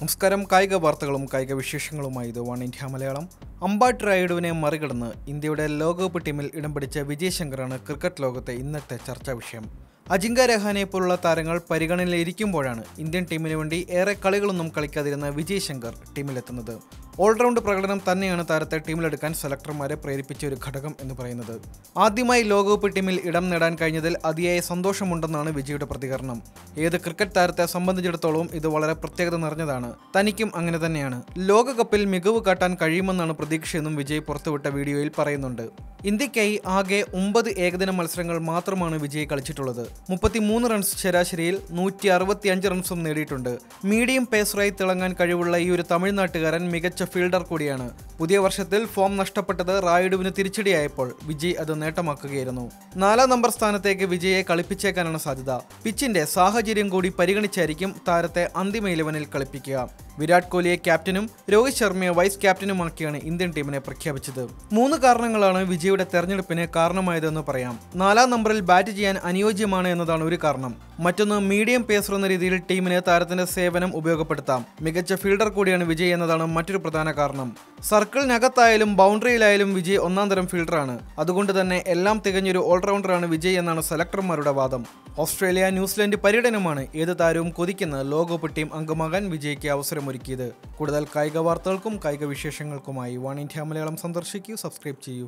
നമസ്കാരം. കായിക വാർത്തകളും കായിക വിശേഷങ്ങളുമായി ഇത് വൺ ഇന്ത്യ മലയാളം. അമ്പാട്ട് റായിഡുവിനെ മറികടന്ന് ഇന്ത്യയുടെ ലോകകപ്പ് ടീമിൽ ഇടം പിടിച്ച വിജയ് ശങ്കറാണ് ക്രിക്കറ്റ് ലോകത്തെ ഇന്നത്തെ ചർച്ചാ വിഷയം. അജിങ്ക രഹാനെ പോലുള്ള താരങ്ങൾ പരിഗണനയിലിരിക്കുമ്പോഴാണ് ഇന്ത്യൻ ടീമിന് വേണ്ടി ഏറെ കളികളൊന്നും കളിക്കാതിരുന്ന വിജയ് ശങ്കർ ടീമിലെത്തുന്നത്. ഓൾറൗണ്ട് പ്രകടനം തന്നെയാണ് താരത്തെ ടീമിലെടുക്കാൻ സെലക്ടർമാരെ പ്രേരിപ്പിച്ച ഒരു ഘടകം എന്ന് പറയുന്നത്. ആദ്യമായി ലോകകപ്പ് ടീമിൽ ഇടം നേടാൻ കഴിഞ്ഞതിൽ അതിയായ സന്തോഷമുണ്ടെന്നാണ് വിജയുടെ പ്രതികരണം. ഏത് ക്രിക്കറ്റ് താരത്തെ സംബന്ധിച്ചിടത്തോളം ഇത് വളരെ പ്രത്യേകത നിറഞ്ഞതാണ്. തനിക്കും അങ്ങനെ തന്നെയാണ്. ലോകകപ്പിൽ മികവ് കാട്ടാൻ കഴിയുമെന്നാണ് പ്രതീക്ഷയെന്നും വിജയ് പുറത്തുവിട്ട വീഡിയോയിൽ പറയുന്നുണ്ട്. ഇന്ത്യക്കായി ആകെ ഒമ്പത് ഏകദിന മത്സരങ്ങൾ മാത്രമാണ് വിജയ് കളിച്ചിട്ടുള്ളത്. മുപ്പത്തിമൂന്ന് റൺസ് ശരാശരിയിൽ നൂറ്റി അറുപത്തിയഞ്ച് റൺസും നേടിയിട്ടുണ്ട്. മീഡിയം പേസറായി തിളങ്ങാൻ കഴിവുള്ള ഈ ഒരു തമിഴ്നാട്ടുകാരൻ മികച്ച ഫീൽഡർ കൂടിയാണ്. പുതിയ വർഷത്തിൽ ഫോം നഷ്ടപ്പെട്ടത് റായിഡുവിന് തിരിച്ചടിയായപ്പോൾ വിജയ് അത് നേട്ടമാക്കുകയായിരുന്നു. നാലാം നമ്പർ സ്ഥാനത്തേക്ക് വിജയെ കളിപ്പിച്ചേക്കാനാണ് സാധ്യത. പിച്ചിന്റെ സാഹചര്യം കൂടി പരിഗണിച്ചായിരിക്കും താരത്തെ അന്തിമ ഇലവനിൽ കളിപ്പിക്കുക. വിരാട് കോഹ്ലിയെ ക്യാപ്റ്റനും രോഹിത് ശർമ്മയെ വൈസ് ക്യാപ്റ്റനുമാക്കിയാണ് ഇന്ത്യൻ ടീമിനെ പ്രഖ്യാപിച്ചത്. മൂന്ന് കാരണങ്ങളാണ് വിജയുടെ തെരഞ്ഞെടുപ്പിന് കാരണമായതെന്ന് പറയാം. നാലാം നമ്പറിൽ ബാറ്റ് ചെയ്യാൻ അനുയോജ്യമാണ് എന്നതാണ് ഒരു കാരണം. മറ്റൊന്ന് മീഡിയം പേസർ എന്ന രീതിയിൽ ടീമിന് താരത്തിന്റെ സേവനം ഉപയോഗപ്പെടുത്താം. മികച്ച ഫീൽഡർ കൂടിയാണ് വിജയ് എന്നതാണ് മറ്റൊരു പ്രധാന കാരണം. സർക്കിളിനകത്തായാലും ബൗണ്ടറിയിലായാലും വിജയ് ഒന്നാം തരം ഫീൽഡറാണ്. അതുകൊണ്ട് തന്നെ എല്ലാം തികഞ്ഞൊരു ഓൾറൗണ്ടറാണ് വിജയ് എന്നാണ് സെലക്ടർമാരുടെ വാദം. ഓസ്ട്രേലിയ ന്യൂസിലൻഡ് പര്യടനമാണ് ഏത് താരവും കൊതിക്കുന്ന ലോകകപ്പ് ടീം അംഗമാകാൻ വിജയ്ക്ക് അവസരമൊരുക്കിയത്. കൂടുതൽ കായിക വാർത്തകൾക്കും കായിക വിശേഷങ്ങൾക്കുമായി വൺ ഇന്ത്യ മലയാളം സന്ദർശിക്കൂ സബ്സ്ക്രൈബ് ചെയ്യൂ.